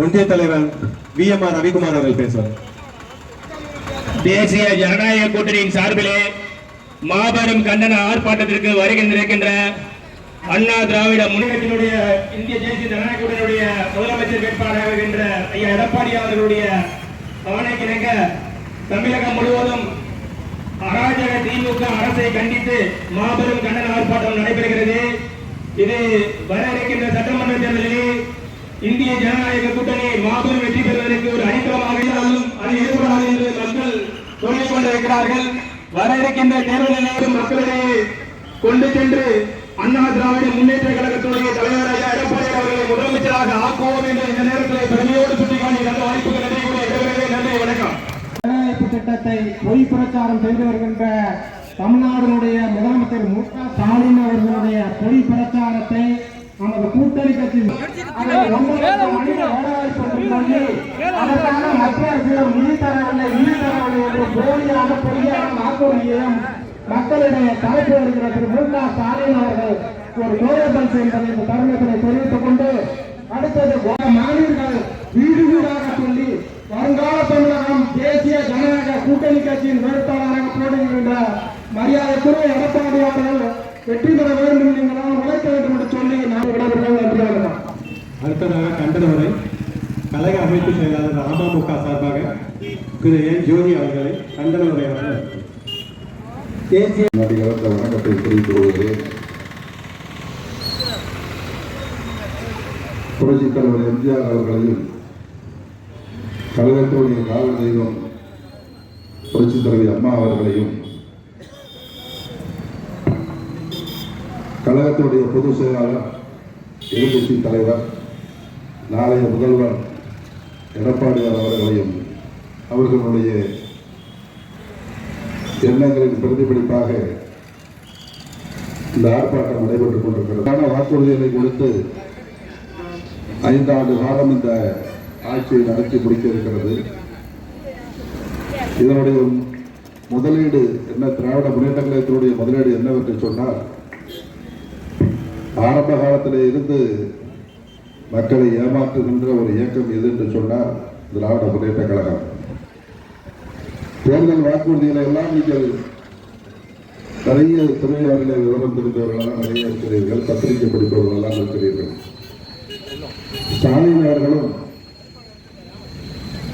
ஒன்றிய தலைவர் V M R Ravikumar அவர்கள் பேசுவார். தேசிய ஜனநாயக கூட்டணியின் சார்பிலே மாபெரும் கண்டன ஆர்ப்பாட்டத்திற்கு வருகின்றிருக்கின்ற அண்ணா திராவிட முன்னேற்றத்தினுடைய இந்திய தேசிய ஜனநாயக கூட்டணியுடைய முதலமைச்சர் வேட்பாளராக இருக்கின்ற ஐயா எடப்பாடி அவர்களுடைய கவனக்கிணங்க தமிழகம் முழுவதும் அராஜக திமுக அரசை கண்டித்து மாபெரும் கண்டன ஆர்ப்பாட்டம் நடைபெறுகிறது. இது வர இருக்கின்ற சட்டமன்ற தேர்தலில் இந்திய ஜனநாயக கூட்டணி மாபெரும் வெற்றி பெறுவதற்கு ஒரு அடித்தளமாக இருந்தாலும் அது ஏற்படாது என்று மக்கள் சொல்லிக் கொண்டிருக்கிறார்கள் வர இருக்கின்ற தேர்தலில் மக்களிடையே கொண்டு சென்று அண்ணா திராவிட முன்னேற்ற கழகத்துடைய தலைவராக எடப்பாடி அவர்களை முதலமைச்சராக ஆக்குவோம் என்று இந்த நேரத்தில் பெருமையோடு சுட்டிக்காட்டி நல்ல வாய்ப்புகள் நன்றி கூட விடைபெறுகிறேன். நன்றி வணக்கம் வேலைவாய்ப்பு திட்டத்தை பொய் பிரச்சாரம் செய்து வருகின்ற தமிழ்நாடுடைய முதலமைச்சர் மு க ஸ்டாலின் அவர்களுடைய பொய் பிரச்சாரத்தை நமது கூட்டணி கட்சி அதற்கான மத்திய அரசிடம் நிதி தரவில்லை நிதி தரவில்லை என்று போலியான பொய்யான வாக்குறுதியையும் மக்களிடையே கலப்பு வருகிற திரு. மு. க. ஸ்டாலின் அவர்கள் ஒரு நோயபல்ஸ் என்பதை இந்த தருணத்தில் தெரிவித்துக் கொண்டு அடுத்தது மாணவர்கள் வீடு வீடாக சொல்லி வருங்கால தமிழகம் தேசிய ஜனநாயக கூட்டணி கட்சியின் வேட்பாளராக போடுகின்ற மரியாதைக்குரிய எடப்பாடி அவர்கள் வெற்றி பெற வேண்டும் நீங்கள் உழைக்க வேண்டும் என்று சொல்லி நான் விடைபெறுகிறேன் நன்றி வணக்கம் அடுத்ததாக கண்டனவரை கழக அமைப்பு செயலாளர் அமமுக சார்பாக திரு என் ஜோதி அவர்களை கண்டனவரை அவர்கள். தேசிய நடிகர் வணக்கத்தை தெரிவித்துக் கொள்கிறேன் புரட்சித் தலைவர் எம்ஜிஆர் அவர்களையும் கழகத்துடைய காவல் தெய்வம் புரட்சித் தலைவி அம்மா அவர்களையும் கழகத்துடைய பொதுச் செயலாளர் எதிர்கட்சி தலைவர் நாளைய முதல்வர் எடப்பாடியார் அவர்களையும் அவர்களுடைய எண்ணங்களின் பிரதிபலிப்பாக இந்த ஆர்ப்பாட்டம் நடைபெற்றுக் கொண்டிருக்கிறது. வாக்குறுதிகளை கொடுத்து ஐந்தாண்டு காலம் இந்த ஆட்சியை நடத்தி முடிக்க இருக்கிறது இதனுடைய முதலீடு என்ன திராவிட முன்னேற்ற கழகத்தினுடைய முதலீடு என்னவென்று சொன்னால் ஆரம்ப காலத்தில் இருந்து மக்களை ஏமாற்றுகின்ற ஒரு இயக்கம் எது என்று சொன்னால் திராவிட முன்னேற்ற கழகம். தேர்தல் வாக்குறுதிகளை எல்லாம் நீங்கள் நிறைய துறையாளர்களை விவரம் தெரிந்தவர்களெல்லாம் நிறைய இருக்கிறீர்கள் பத்திரிகை படிப்பவர்களெல்லாம் இருக்கிறீர்கள். ஸ்டாலின் அவர்களும்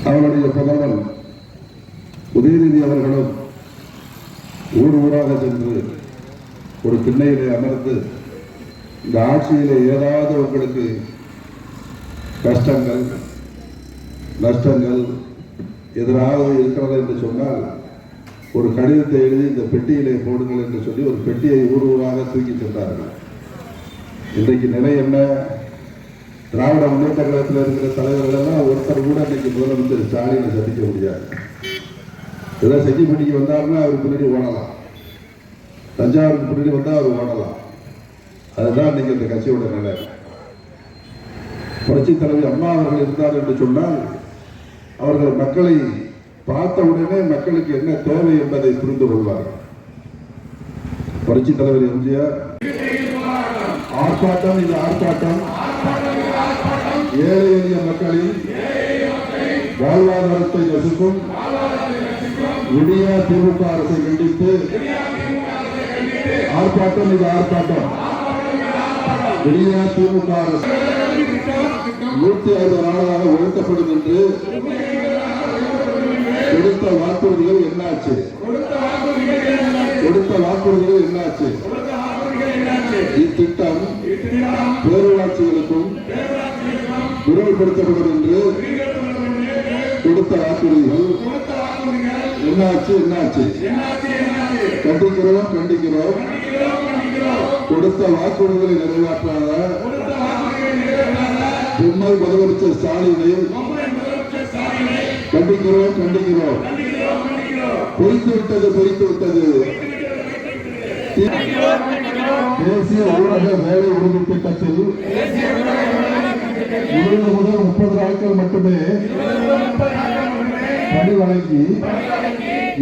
அவருடைய புதல்வன் உதயநிதி அவர்களும் ஊர் ஊராக சென்று ஒரு திண்ணையிலே அமர்ந்து இந்த ஆட்சியிலே ஏதாவது உங்களுக்கு கஷ்டங்கள் நஷ்டங்கள் எதிராக இருக்கிறது என்று சொன்னால் ஒரு கடிதத்தை எழுதி இந்த பெட்டியிலே போடுங்கள் என்று சொல்லி ஒரு பெட்டியை ஊர் ஊராக தூக்கி சென்றார்கள். இன்றைக்கு நிலை என்ன? திராவிட முன்னேற்ற கழகத்தில் இருக்கிற தலைவர்கள் எல்லாம் ஒருத்தர் கூட இன்னைக்கு முதலமைச்சர் ஸ்டாலினை சந்திக்க முடியாது. ஏதோ செஞ்சிப்பட்டிக்கு வந்தாருன்னா அவர் பின்னாடி ஓடலாம். தஞ்சாவூருக்கு பின்னாடி வந்தால் அவர் ஓடலாம். அதுதான் இன்னைக்கு இந்த கட்சியோட நிலை. புரட்சி தலைவர் அம்மா அவர்கள் இருந்தார் என்று சொன்னால் அவர்கள் மக்களை பார்த்த உடனே மக்களுக்கு என்ன தேவை என்பதை புரிந்து கொள்வார்கள். புரட்சி தலைவர் எம்ஜிஆர் ஆர்ப்பாட்டம் இது ஆர்ப்பாட்டம். ஏழை எளிய மக்களின் வாழ்வாதாரத்தை நசுக்கும் விடியா திமுக அரசை கண்டித்து ஆர்ப்பாட்டம் இது ஆர்ப்பாட்டம். விடியா திமுக அரசு. நூத்தி ஐம்பது நாளாக உயர்த்தப்படும் என்று கொடுத்த வாக்குறுதிகள் என்னாச்சு? கொடுத்த வாக்குறுதிகள் என்னாச்சு? இத்திட்டம் பேரூராட்சிகளுக்கும் விரிவுபடுத்தப்படும் என்று கொடுத்த வாக்குறுதிகள் என்னாச்சு என்னாச்சு? கண்டிக்கிறோம் கண்டிக்கிறோம். கொடுத்த வாக்குறுதிகளை நிறைவேற்றாத முன்னாள் முதலமைச்சர் ஸ்டாலினை கண்டிக்கிறோம் கண்டிக்கிறோம். பொறித்து விட்டது பொறித்து விட்டது. தேசிய ஊரக வேலை உறுதி திட்டத்தில் இருபது முதல் முப்பது நாட்கள் மட்டுமே பணி வழங்கி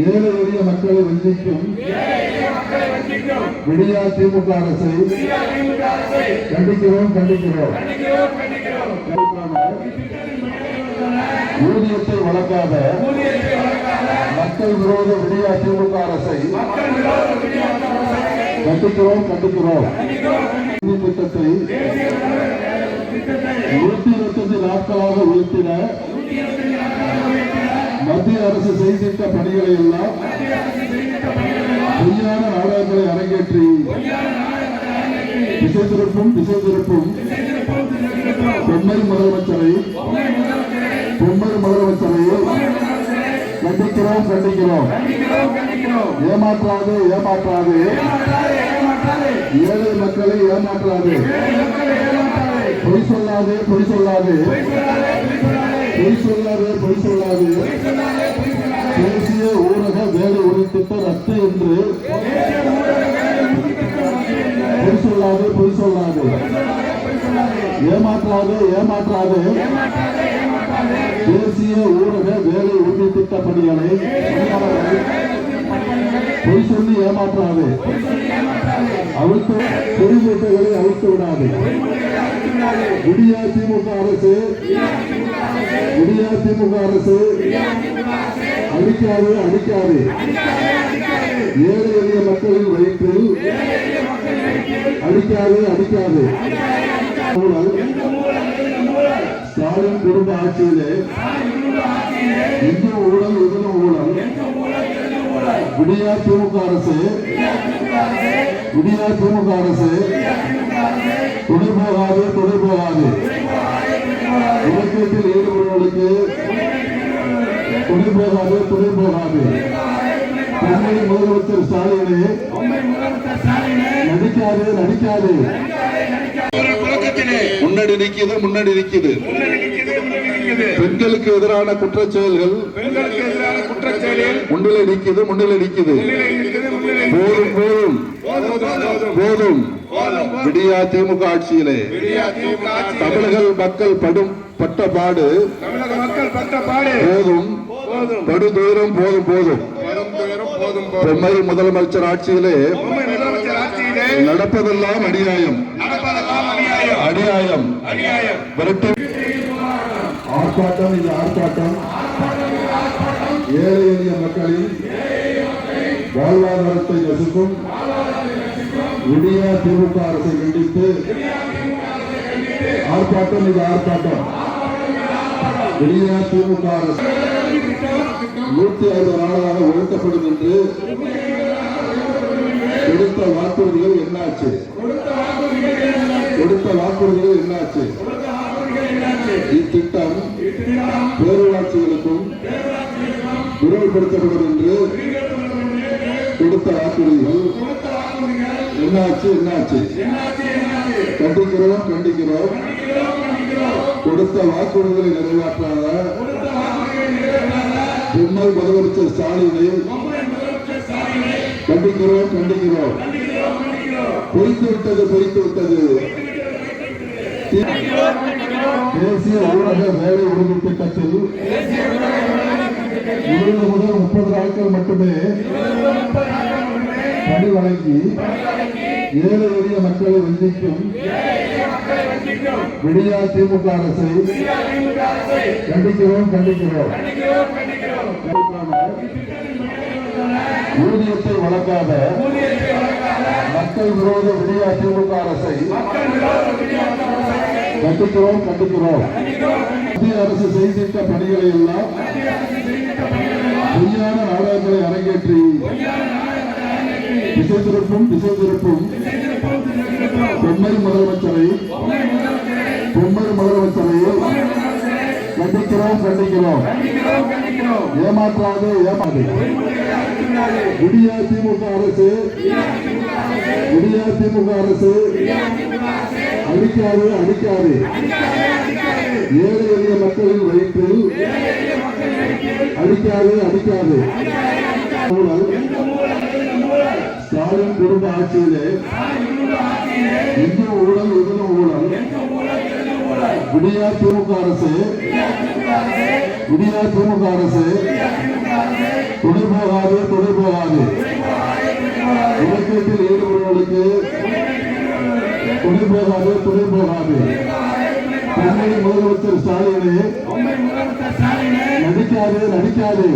ஏழை எளிய மக்களை வஞ்சிக்கும் விடியா திமுக அரசை கண்டிக்கிறோம் கண்டிக்கிறோம். ஊதியத்தை வழங்காத மக்கள் விரோத விடியா திமுக அரசை கண்டிக்கிறோம் கண்டிக்கிறோம். திட்டத்தை நூத்தி இருபத்தஞ்சு நாட்களாக உயர்த்தின மத்திய அரசு செய்திட்ட பணிகளை எல்லாம் பொய்யான நாடகங்களை அரங்கேற்றி திசை திருப்பும் திசை திருப்பும். பொம்மை முதலமைச்சரை பொம்மை முதலமைச்சரை கண்டிக்கிறோம் கண்டிக்கிறோம். ஏமாற்றாது ஏமாற்றாது. ஏழை மக்களை ஏமாற்றாது. பொய் சொல்லாது பொய் சொல்லாது. பொய் சொல்லாது பொய் சொல்லாது. தேசிய ஊரக வேலை உறுதி திட்டம் ரத்து என்று பொய் சொல்லாது பொய் சொல்லாது. ஏமாற்றாது ஏமாற்றாது. தேசிய ஊரக வேலை உறுதி திட்ட பணிகளை பொய் சொல்லி ஏமாற்றாது. அவிழ்த்து பொறிமூட்டைகளை அவிழ்த்து விடாது. விடியா திமுக அரசு விடியா திமுக அரசு அடிக்காது அடிக்காது. ஏழை எளிய மக்களின் வயிற்றில் அடிக்காது அடிக்காது. ஸ்டாலின் குடும்ப ஆட்சியிலே இந்திய ஊழல் இதிலும் ஊழல் விடியா திமுக அரசு விடியா திமுக அரசு துணை போகாது துணை போகாது. இலக்கியத்தில் ஈடுபடுவதற்கு துணை போகாது துணை போகாது. தமிழக முதலமைச்சர் ஸ்டாலினே நடிக்காது நடிக்காது. முன்னாடி நிக்குது முன்னாடி நிக்குது பெண்களுக்கு எதிரான குற்றச் செயல்கள் பெண்களுக்கு எதிரான குற்றச்செயலில் முன்னிலை நிக்குது முன்னிலை நிக்குது போதும் போதும். போதும் விடியா திமுக ஆட்சியிலே. தமிழக மக்கள் படும் பட்ட பாடு போதும். படு துயரம் போதும் போதும். பொம்மை முதலமைச்சர் ஆட்சியிலே. நடப்பதெல்லாம் அநியாயம். அநியாயம். அநியாயம். அநியாயம் விரட்டு. ஆர்ப்பாட்டம் இது ஆர்ப்பாட்டம். ஏழை எளிய மக்களின் வாழ்வாதாரத்தை நசுக்கும் விடியா திமுக அரசை கண்டித்து ஆர்ப்பாட்டம் இது ஆர்ப்பாட்டம். விடியா திமுக அரசு நூத்தி ஐம்பது நாளாக உயர்த்தப்படும் என்று கொடுத்த வாக்குறுதிகள் என்னாச்சு? கொடுத்த வாக்குறுதிகள் என்னாச்சு? இத்திட்டம் பேரூராட்சிகளுக்கும் விரிவுபடுத்தப்படும் என்று கொடுத்த வாக்குறுதிகள் என்னாச்சு என்னாச்சு? கண்டிக்கிறோம் கண்டிக்கிறோம். கொடுத்த வாக்குறுதிகளை நிறைவேற்றாத பொம்மை முதலமைச்சர் ஸ்டாலினை கண்டிக்கிறோம் கண்டிக்கிறோம். பொய்த்து விட்டது. பொய்த்து விட்டது. தேசிய ஊரக வேலை உறுதி திட்டத்தில் இருபது முதல் முப்பது நாட்கள் மட்டுமே பணி வழங்கி ஏழை எளிய மக்களை வந்திக்கும் விடியா திமுக அரசை கண்டிக்கிறோம் கண்டிக்கிறோம். ஊதியத்தை வழங்காத மக்கள் விரோத விடியா திமுக அரசை கண்டிக்கிறோம் கண்டிக்கிறோம். மத்திய அரசு செய்திட்ட பணிகளை எல்லாம் பொய்யான நாடகங்களை அரங்கேற்றி திசை திருப்பும் திசை திருப்பும் பொம்மை முதலமைச்சரை பொம்மை முதலமைச்சரை கண்டிக்கிறோம் கண்டிக்கிறோம். ஏமாற்றாது ஏமாது விடியா திமுக அரசு விடியா திமுக அரசு அடிக்காது அடிக்காது. ஏழை எளிய மக்களின் வயிற்றில் அடிக்காது அடிக்காது. ஸ்டாலின் குடும்ப ஆட்சியிலே இந்து ஊழல் இதன ஊழல்? விடியா திமுக அரசு விடியா திமுக அரசு துணை போகாது துணை போகாது. இலக்கியத்தில் ஈடுபடுவதற்கு துணை போகாது துணை போகாது பொம்மை முதலமைச்சர் ஸ்டாலினே நடிக்காது நடிக்காது.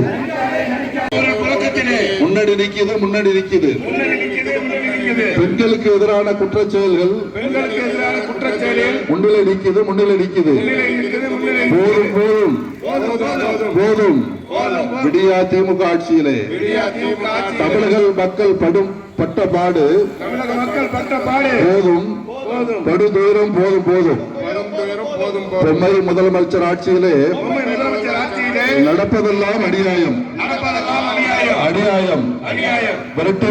முன்னாடி நிக்குது முன்னாடி நிக்குது பெண்களுக்கு எதிரான எதிரான குற்றச்செயலில் முன்னிலை நிக்குது முன்னிலை நிக்குது போதும் போதும். போதும். விடியா திமுக ஆட்சியிலே. தமிழக மக்கள் படும் தமிழக பட்ட பாடு. போதும். படு துயரம் போதும் போதும். பொம்மை முதலமைச்சர் ஆட்சியிலே நடப்பதெல்லாம் அநியாயம். நடப்பதெல்லாம் அநியாயம். அநியாயம். அநியாயம். விரட்டி